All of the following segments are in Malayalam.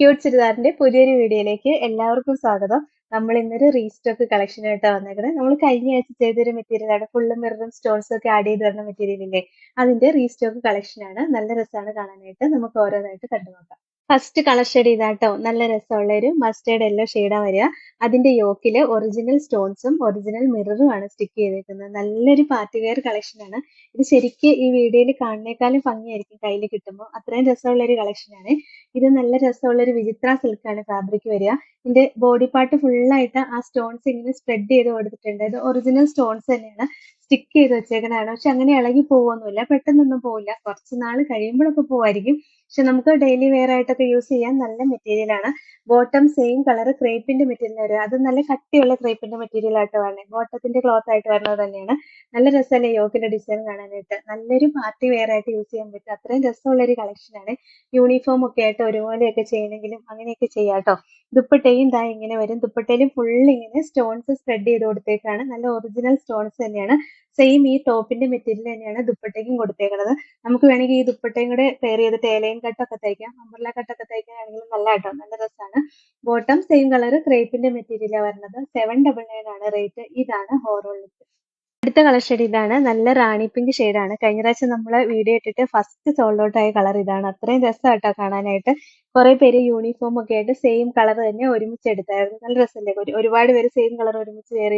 ക്യൂട്ട് ചുരിദാറിന്റെ പുതിയൊരു വീഡിയോയിലേക്ക് എല്ലാവർക്കും സ്വാഗതം. നമ്മൾ ഇന്നൊരു റീസ്റ്റോക്ക് കളക്ഷൻ ആയിട്ട് വന്നേക്കുന്നത് നമ്മൾ കഴിഞ്ഞ ആഴ്ച ചെയ്തൊരു മെറ്റീരിയൽ ആണ്. ഫുള്ള് മിററും സ്റ്റോൺസും ഒക്കെ ആഡ് ചെയ്ത് വരുന്ന മെറ്റീരിയൽ ഇല്ലേ? അതിന്റെ റീസ്റ്റോക്ക് കളക്ഷൻ ആണ്. നല്ല രസമാണ് കാണാനായിട്ട്. നമുക്ക് ഓരോന്നായിട്ട് കണ്ടു നോക്കാം ഫസ്റ്റ് കളർ ഷെയ്ഡ് ചെയ്താട്ടോ നല്ല രസമുള്ള ഒരു മസ്റ്റേർഡ് യെല്ലോ ഷെയ്ഡാ വരിക. അതിന്റെ യോക്കിൽ ഒറിജിനൽ സ്റ്റോൺസും ഒറിജിനൽ മിററും ആണ് സ്റ്റിക്ക് ചെയ്തേക്കുന്നത്. നല്ലൊരു പാർട്ടി വെയർ കളക്ഷൻ ആണ്. ഇത് ശരിക്ക് ഈ വീഡിയോയിൽ കാണുന്നേക്കാളും ഭംഗിയായിരിക്കും കയ്യിൽ കിട്ടുമ്പോൾ അത്രയും രസമുള്ള ഒരു കളക്ഷൻ ആണ്. ഇത് നല്ല രസമുള്ള ഒരു വിചിത്ര സിൽക്ക് ആണ് ഫാബ്രിക് വരിക. ഇതിന്റെ ബോഡി പാർട്ട് ഫുള്ളായിട്ട് ആ സ്റ്റോൺസ് ഇങ്ങനെ സ്പ്രെഡ് ചെയ്ത് കൊടുത്തിട്ടുണ്ട്. ഇത് ഒറിജിനൽ സ്റ്റോൺസ് തന്നെയാണ്. സ്റ്റിക്ക് ചെയ്ത് വെച്ചേക്കുന്നതാണ് പക്ഷെ അങ്ങനെ ഇളകി പോവൊന്നുമില്ല. പെട്ടെന്നൊന്നും പോവില്ല. കുറച്ച് നാൾ കഴിയുമ്പോഴൊക്കെ പോവായിരിക്കും. പക്ഷെ നമുക്ക് ഡെയിലി വെയർ ആയിട്ടൊക്കെ യൂസ് ചെയ്യാൻ നല്ല മെറ്റീരിയൽ ആണ്. ബോട്ടം സെയിം കളർ ക്രേപ്പിന്റെ മെറ്റീരിയൽ വരും അത് നല്ല കട്ടിയുള്ള ക്രേപ്പിന്റെ മെറ്റീരിയൽ ആയിട്ട് വരണേ. ബോട്ടത്തിന്റെ ക്ലോത്ത് ആയിട്ട് വരുന്നത് തന്നെയാണ്. നല്ല രസമല്ലേ യോക്കിന്റെ ഡിസൈൻ കാണാനായിട്ട്? നല്ലൊരു പാർട്ടി വെയർ ആയിട്ട് യൂസ് ചെയ്യാൻ പറ്റും. അത്രയും രസമുള്ള ഒരു കളക്ഷനാണ് യൂണിഫോം ഒക്കെ ആയിട്ട് ഒരുപോലെയൊക്കെ ചെയ്യണമെങ്കിലും അങ്ങനെയൊക്കെ ചെയ്യാട്ടോ ദുപ്പട്ടയും ദാ ഇങ്ങനെ വരും. ദുപ്പട്ടയിലും ഫുൾ ഇങ്ങനെ സ്റ്റോൺസ് സ്പ്രെഡ് ചെയ്ത് കൊടുത്തേക്കാണ്. നല്ല ഒറിജിനൽ സ്റ്റോൺസ് തന്നെയാണ്. സെയിം ഈ ടോപ്പിന്റെ മെറ്റീരിയൽ തന്നെയാണ് ദുപ്പട്ടയ്ക്കും കൊടുത്തേക്കുന്നത് നമുക്ക് വേണമെങ്കിൽ ഈ ദുപ്പട്ടയും കൂടെ പെയർ ചെയ്തിട്ട് ഏലയും കട്ടൊക്കെ തയ്ക്കാം. അമ്പർല കട്ടൊക്കെ തയ്ക്കാനാണെങ്കിലും നല്ല കേട്ടോ നല്ല രസമാണ് ബോട്ടം സെയിം കളർ ക്രേപ്പിന്റെ മെറ്റീരിയലാണ് വരുന്നത് സെവൻ ഡബിൾ നയൻ ആണ് റേറ്റ് ഇതാണ് ഹോറോൾ ലുക്ക് അടുത്ത കളർ ഷെയ്ഡ് ഇതാണ്. നല്ല റാണി പിങ്ക് ആണ്. കഴിഞ്ഞ പ്രാവശ്യം നമ്മൾ വീഡിയോ ഇട്ടിട്ട് ഫസ്റ്റ് സോൾഡ് ഔട്ട് ആയ കളർ ഇതാണ്. അത്രയും രസമായിട്ടോ കാണാനായിട്ട്. കുറെ പേര് യൂണിഫോം ഒക്കെ ആയിട്ട് സെയിം കളർ തന്നെ ഒരുമിച്ച് എടുത്തായിരുന്നു. നല്ല രസമല്ലേ? ഒരുപാട് പേര് സെയിം കളർ ഒരുമിച്ച് വെയർ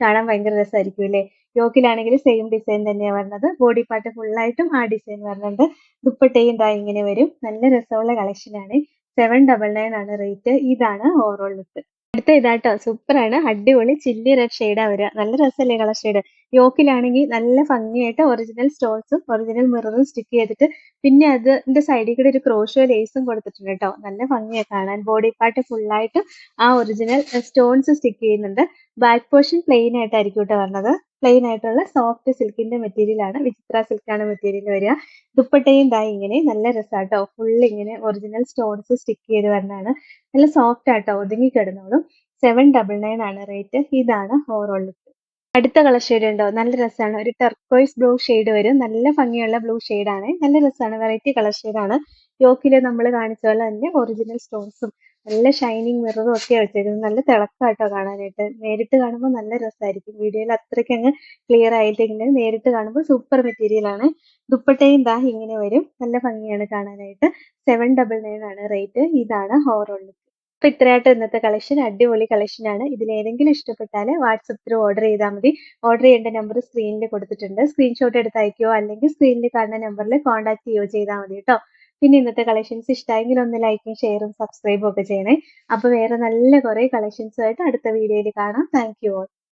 കാണാൻ ഭയങ്കര രസമായിരിക്കും അല്ലേ? യോക്കിലാണെങ്കിൽ സെയിം ഡിസൈൻ തന്നെയാണ് വരുന്നത് ബോഡി പാർട്ട് ഫുള്ളായിട്ടും ആ ഡിസൈൻ വരുന്നുണ്ട് ദുപ്പട്ടയും ദാ ഇങ്ങനെ വരും. നല്ല രസമുള്ള കളക്ഷനാണ് സെവൻ ഡബിൾ നയൻ ആണ് റേറ്റ് ഇതാണ് ഓവറോൾ ലുക്ക് അടുത്ത ഇതാട്ടോ. സൂപ്പറാണ്. അടിപൊളി ചില്ലി റെഡ് ഷെയ്ഡാ വരിക. നല്ല രസമല്ലേ കളർ ഷെയ്ഡ് യോക്കിലാണെങ്കിൽ നല്ല ഭംഗിയായിട്ട് ഒറിജിനൽ സ്റ്റോൺസും ഒറിജിനൽ മിററും സ്റ്റിക്ക് ചെയ്തിട്ട് പിന്നെ അതിന്റെ സൈഡിൽ കൂടെ ഒരു ക്രോഷോ ലേസും കൊടുത്തിട്ടുണ്ട് കേട്ടോ. നല്ല ഭംഗിയായി കാണാൻ. ബോഡി പാർട്ട് ഫുള്ളായിട്ട് ആ ഒറിജിനൽ സ്റ്റോൺസ് സ്റ്റിക്ക് ചെയ്യുന്നുണ്ട്. ബാക്ക് പോർഷൻ പ്ലെയിൻ ആയിട്ടായിരിക്കും കേട്ടോ വരുന്നത് പ്ലെയിൻ ആയിട്ടുള്ള സോഫ്റ്റ് സിൽക്കിന്റെ മെറ്റീരിയൽ ആണ്. വിചിത്ര സിൽക്കാണ് മെറ്റീരിയൽ വരിക. ദുപ്പട്ടയും ദാ ഇങ്ങനെ നല്ല രസമാട്ടോ ഫുൾ ഇങ്ങനെ ഒറിജിനൽ സ്റ്റോൺസ് സ്റ്റിക്ക് ചെയ്ത് വരുന്നതാണ് നല്ല സോഫ്റ്റ് ആട്ടോ. ഒതുങ്ങി കിടന്നോളും. സെവൻ ഡബിൾ നയൻ ആണ് റേറ്റ് ഇതാണ് ഓവറോൾ ലുക്ക് അടുത്ത കളർ ഷെയ്ഡ് ഉണ്ടോ? നല്ല രസമാണ് ഒരു ടെർക്കോയ്സ് ബ്ലൂ ഷെയ്ഡ് വരും. നല്ല ഭംഗിയുള്ള ബ്ലൂ ആണ്. നല്ല രസമാണ് വെറൈറ്റി കളർ ആണ്. യോക്കിൽ നമ്മൾ കാണിച്ച പോലെ തന്നെ ഒറിജിനൽ സ്റ്റോൺസും നല്ല ഷൈനിങ് മിററും ഒക്കെ വെച്ചേക്കുന്നത് നല്ല തിളക്കാട്ടോ കാണാനായിട്ട്. നേരിട്ട് കാണുമ്പോൾ നല്ല രസമായിരിക്കും വീഡിയോയിൽ അത്രയ്ക്ക് അങ്ങ് ക്ലിയർ ആയിട്ടിങ്ങനെ നേരിട്ട് കാണുമ്പോൾ സൂപ്പർ മെറ്റീരിയൽ ആണ്. ദുപ്പട്ടയും ദാ ഇങ്ങനെ വരും. നല്ല ഭംഗിയാണ് കാണാനായിട്ട്. സെവൻ ഡബിൾ നയൻ ആണ് റേറ്റ് ഇതാണ് ഹോറോൾ അപ്പൊ ഇത്രയായിട്ട് ഇന്നത്തെ കളക്ഷൻ അടിപൊളി കളക്ഷൻ ആണ്. ഇതിൽ ഏതെങ്കിലും ഇഷ്ടപ്പെട്ടാൽ വാട്സപ്പ് ത്രൂ ഓർഡർ ചെയ്താൽ മതി. ഓർഡർ ചെയ്യേണ്ട നമ്പർ സ്ക്രീനിൽ കൊടുത്തിട്ടുണ്ട്. സ്ക്രീൻഷോട്ട് എടുത്ത് അയക്കുകയോ അല്ലെങ്കിൽ സ്ക്രീനിൽ കാണുന്ന നമ്പറിൽ കോൺടാക്ട് ചെയ്യുകയോ ചെയ്താൽ മതി കേട്ടോ പിന്നെ ഇന്നത്തെ കളക്ഷൻസ് ഇഷ്ടമായെങ്കിൽ ഒന്ന് ലൈക്കും ഷെയറും സബ്സ്ക്രൈബും ഒക്കെ ചെയ്യണേ. അപ്പൊ വേറെ നല്ല കുറെ കളക്ഷൻസുമായിട്ട് അടുത്ത വീഡിയോയിൽ കാണാം. Thank you all